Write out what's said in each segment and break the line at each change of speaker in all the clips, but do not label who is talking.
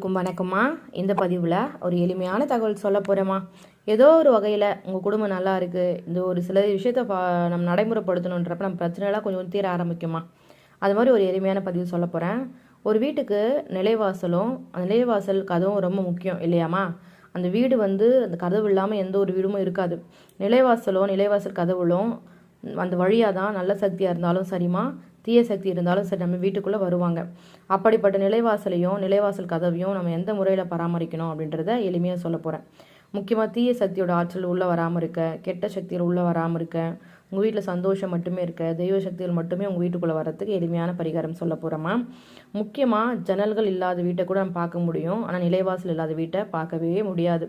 வணக்கம் வணக்கம்மா. இந்த பதிவில் ஒரு எளிமையான தகவல் சொல்ல போகிறேம்மா ஏதோ ஒரு வகையில் உங்கள் குடும்பம் நல்லா இருக்குது இந்த ஒரு சில விஷயத்தை நம்ம நடைமுறைப்படுத்தணுன்றப்ப நம்ம பிரச்சனைலாம் கொஞ்சம் தீர ஆரம்பிக்குமா அது மாதிரி ஒரு எளிமையான பதிவு சொல்ல போகிறேன் ஒரு வீட்டுக்கு நிலைவாசலும் அந்த நிலைவாசல் கதவும் ரொம்ப முக்கியம் இல்லையாம்மா? அந்த வீடு வந்து அந்த கதவு இல்லாமல் எந்த ஒரு வீடும் இருக்காது. நிலைவாசலும் நிலைவாசல் கதவுகளும் அந்த வழியாக தான் நல்ல சக்தியாக இருந்தாலும் சரிம்மா. தீய சக்தி இருந்தாலும் சரி நம்ம வீட்டுக்குள்ளே வருவாங்க. அப்படிப்பட்ட நிலைவாசலையும் நிலைவாசல் கதவையும் நம்ம எந்த முறையில் பராமரிக்கணும் அப்படின்றத எளிமையாக சொல்ல போகிறேன் முக்கியமாக தீய சக்தியோட ஆற்றல் உள்ளே வராமல் இருக்க கெட்ட சக்திகள் உள்ளே வராமல் இருக்க உங்கள் வீட்டில் சந்தோஷம் மட்டுமே இருக்க தெய்வ சக்திகள் மட்டுமே உங்கள் வீட்டுக்குள்ளே வரத்துக்கு எளிமையான பரிகாரம் சொல்ல போகிறோமா முக்கியமாக ஜன்னல்கள் இல்லாத வீட்டை கூட நம்ம பார்க்க முடியும். ஆனால் நிலைவாசல் இல்லாத வீட்டை பார்க்கவே முடியாது.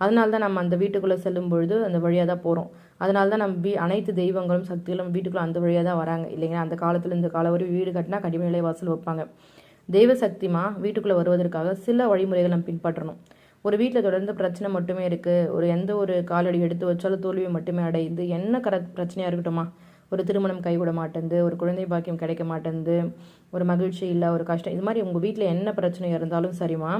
அதனால தான் நம்ம அந்த வீட்டுக்குள்ளே செல்லும் பொழுது அந்த வழியாக தான் போகிறோம் அதனால தான் நம்ம வீ அனைத்து தெய்வங்களும் சக்திகளும் வீட்டுக்குள்ளே அந்த வழியாக தான் வராங்க. இல்லைங்களா? அந்த காலத்தில் இந்த காலம் வரை வீடு கட்டினா கடிம நிலை வாசல் வைப்பாங்க. தெய்வ சக்திமா வீட்டுக்குள்ளே வருவதற்காக சில வழிமுறைகள் நம்ம பின்பற்றணும். ஒரு வீட்டில் தொடர்ந்து பிரச்சனை மட்டுமே இருக்குது ஒரு எந்த ஒரு காலடி எடுத்து வச்சாலும் தோல்வி மட்டுமே அடையுது என்ன கர பிரச்சனையாக இருக்கட்டுமா? ஒரு திருமணம் கைவிட மாட்டேங்குது ஒரு குழந்தை பாக்கியம் கிடைக்க மாட்டேங்குது ஒரு மகிழ்ச்சி இல்லை ஒரு கஷ்டம். இது மாதிரி உங்கள் வீட்டில் என்ன பிரச்சனை இருந்தாலும் சரிமா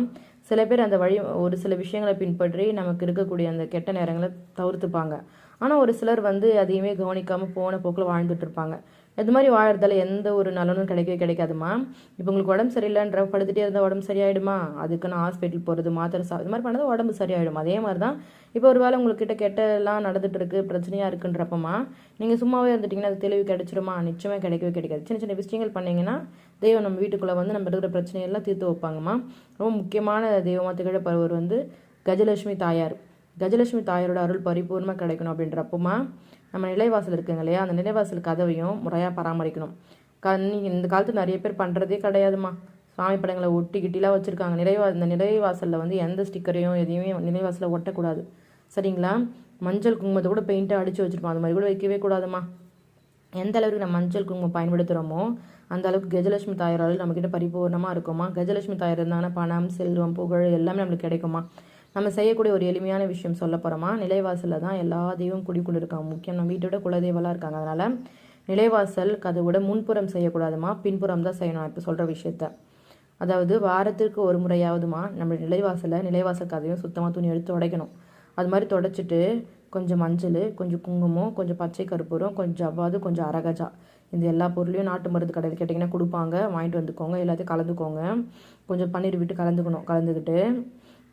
சில பேர் அந்த வழி ஒரு சில விஷயங்களை பின்பற்றி நமக்கு இருக்கக்கூடிய அந்த கெட்ட நேரங்களை தவிர்த்துப்பாங்க. ஆனால் ஒரு சிலர் வந்து அதையுமே கவனிக்காமல் போன போக்கில் வாழ்ந்துட்டு இருப்பாங்க. இது மாதிரி வாழறதால எந்த ஒரு நலனும் கிடைக்கவே கிடைக்காதுமா இப்போ உங்களுக்கு உடம்பு சரியில்லைன்ற படுத்துகிட்டே இருந்தால் உடம்பு சரியாயிடுமா? அதுக்கு நான் ஹாஸ்பிட்டல் போகிறது மாத்திரை சா இது மாதிரி பண்ணது உடம்பு சரியாயிடும்? அதே மாதிரி தான் இப்போ ஒரு வேளை உங்கள்கிட்ட கெட்டலாம் நடந்துட்டு இருக்கு பிரச்சனையாக இருக்குன்றப்பமா நீங்கள் சும்மாவே இருந்துட்டிங்கன்னா அது தெளிவு கிடைச்சிருமா? நிச்சயமாக கிடைக்கவே கிடைக்காது. சின்ன சின்ன விஷயங்கள் பண்ணிங்கன்னா தெய்வம் நம்ம வீட்டுக்குள்ளே வந்து நம்ம இருக்கிற பிரச்சனையெல்லாம் தீர்த்து வைப்பாங்கம்மா. ரொம்ப முக்கியமான தெய்வமாக திகழப்படுவர் வந்து கஜலட்சுமி தாயார். கஜலட்சுமி தாயாரோட அருள் பரிபூர்ணமாக கிடைக்கணும் அப்படின்றப்பமா நம்ம நிலைவாசல் இருக்குங்க இல்லையா? அந்த நிலைவாசல் கதவையும் முறையாக பராமரிக்கணும். க நீங்கள் இந்த காலத்தில் நிறைய பேர் பண்ணுறதே கிடையாதுமா சாமி படங்களை ஒட்டி கிட்டிலாம் வச்சுருக்காங்க. நிலைவா இந்த நிலைவாசலில் வந்து எந்த ஸ்டிக்கரையும் எதையுமே நிலைவாசலில் ஒட்டக்கூடாது. சரிங்களா? மஞ்சள் குங்குமத்தை கூட பெயிண்ட்டாக அடித்து வச்சுருப்போம். அது மாதிரி கூட வைக்கவே கூடாதுமா எந்த அளவுக்கு நம்ம மஞ்சள் குங்குமம் பயன்படுத்துகிறோமோ அந்த அளவுக்கு கஜலட்சுமி தாயாரால் நம்மக்கிட்ட பரிபூர்ணமாக இருக்குமா கஜலட்சுமி தாயார் இருந்தாங்கன்னா பணம் செல்வம் புகழ் எல்லாமே நம்மளுக்கு கிடைக்குமா நம்ம செய்யக்கூடிய ஒரு எளிமையான விஷயம் சொல்ல போகிறோமா நிலைவாசலில் தான் எல்லா தெய்வம் குடிக்குள்ள இருக்காங்க. முக்கியம் நம்ம வீட்டோட குலதெய்வலாம் இருக்காங்க. அதனால் நிலைவாசல் கதவோட முன்புறம் செய்யக்கூடாதுமா? பின்புறம் தான் செய்யணும். இப்போ சொல்கிற விஷயத்த. அதாவது வாரத்திற்கு ஒரு முறையாவதுமா நம்ம நிலைவாசலை நிலைவாசல் கதையும் சுத்தமாக துணி எடுத்து உடைக்கணும். அது மாதிரி தொடச்சிட்டு கொஞ்சம் மஞ்சள் கொஞ்சம் குங்குமம் கொஞ்சம் பச்சை கருப்பூரம் கொஞ்சம் ஜவ்வாது கொஞ்சம் அரகஜா. இந்த எல்லா பொருளையும் நாட்டு மருந்து கடையில் கேட்டிங்கன்னா கொடுப்பாங்க. வாங்கிட்டு வந்துக்கோங்க. எல்லாத்தையும் கலந்துக்கோங்க. கொஞ்சம் பன்னீர் விட்டு கலந்துக்கணும். கலந்துக்கிட்டு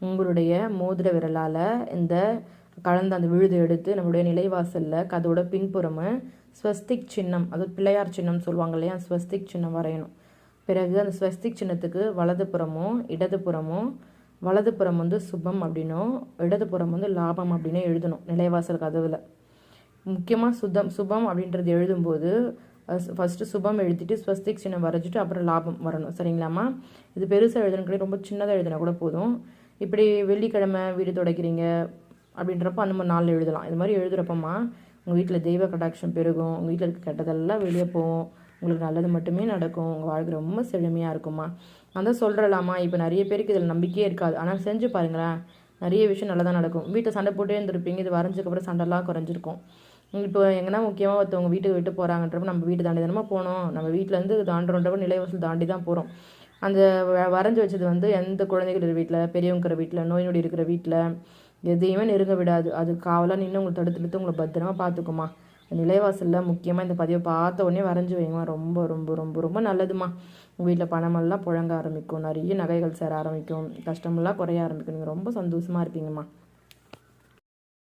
உங்களுடைய மோதிர விரலால் இந்த கலந்த அந்த விழுது எடுத்து நம்மளுடைய நிலைவாசலில் கதோட பின்புறமு ஸ்வஸ்திக் சின்னம் அதாவது பிள்ளையார் சின்னம் சொல்லுவாங்க இல்லையா? ஸ்வஸ்திக் சின்னம் வரையணும். பிறகு அந்த ஸ்வஸ்திக் சின்னத்துக்கு வலது புறமும் இடதுபுறமும் வலதுபுறம் வந்து சுபம் அப்படின்னும் இடதுபுறம் வந்து லாபம் அப்படின்னு எழுதணும் நிலைவாசல் கதவில். முக்கியமாக சுத்தம் சுபம் அப்படின்றது எழுதும்போது ஃபஸ்ட்டு சுபம் எழுதிட்டு ஸ்வஸ்திக் சின்னம் வரைஞ்சிட்டு அப்புறம் லாபம் வரணும். சரிங்களாம்மா? இது பெருசாக எழுதணும் ரொம்ப சின்னதாக எழுதினா கூட போதும். இப்படி வெள்ளிக்கிழமை வீடு துடைக்கிறீங்க அப்படின்றப்போ அந்த மாதிரி நாளில் எழுதலாம். இது மாதிரி எழுதுகிறப்பம்மா உங்கள் வீட்டில் தெய்வ கடாட்சம் பெருகும் உங்கள் வீட்டில் இருக்க கெட்டதெல்லாம் வெளியே போகும். உங்களுக்கு நல்லது மட்டுமே நடக்கும். உங்கள் வாழ்க்கை ரொம்ப செழுமையாக இருக்குமா நான் தான் சொல்கிறலாமா இப்போ நிறைய பேருக்கு இதில் நம்பிக்கையே இருக்காது. ஆனால் செஞ்சு பாருங்களேன் நிறைய விஷயம் நல்லா தான் நடக்கும். வீட்டை சண்டை போட்டே இருந்திருப்பீங்க இது வரைஞ்சதுக்கப்புறம் சண்டைலாம் குறைஞ்சிருக்கும். இப்போ எங்கன்னா முக்கியமாக ஒருத்தவங்க வீட்டுக்கு விட்டு போகிறாங்கன்றப்ப நம்ம வீட்டு தாண்டி தானே போனோம். நம்ம வீட்டிலேருந்து தாண்டுறோன்றப்ப நிலைவாசல் தாண்டி தான் போகிறோம் அந்த வரைஞ்சி வச்சது வந்து எந்த குழந்தைகள் வீட்டில் பெரியவங்கிற வீட்டில் நோய் நொடி இருக்கிற வீட்டில் எதையுமே நெருங்க விடாது. அது காவலாக நின்று உங்களை தடுத்து நிறுத்து உங்களை பத்திரமா பார்த்துக்குமா நிலைவாசலில் முக்கியமாக இந்த பதிவை பார்த்த உடனே வரைஞ்சி வைங்கம்மா. ரொம்ப ரொம்ப ரொம்ப ரொம்ப நல்லதுமா உங்கள் வீட்டில் பணமெல்லாம் புழங்க ஆரம்பிக்கும். நிறைய நகைகள் சேர ஆரம்பிக்கும். கஷ்டமெல்லாம் குறைய ஆரம்பிக்கும். நீங்கள் ரொம்ப சந்தோஷமாக இருப்பீங்கம்மா.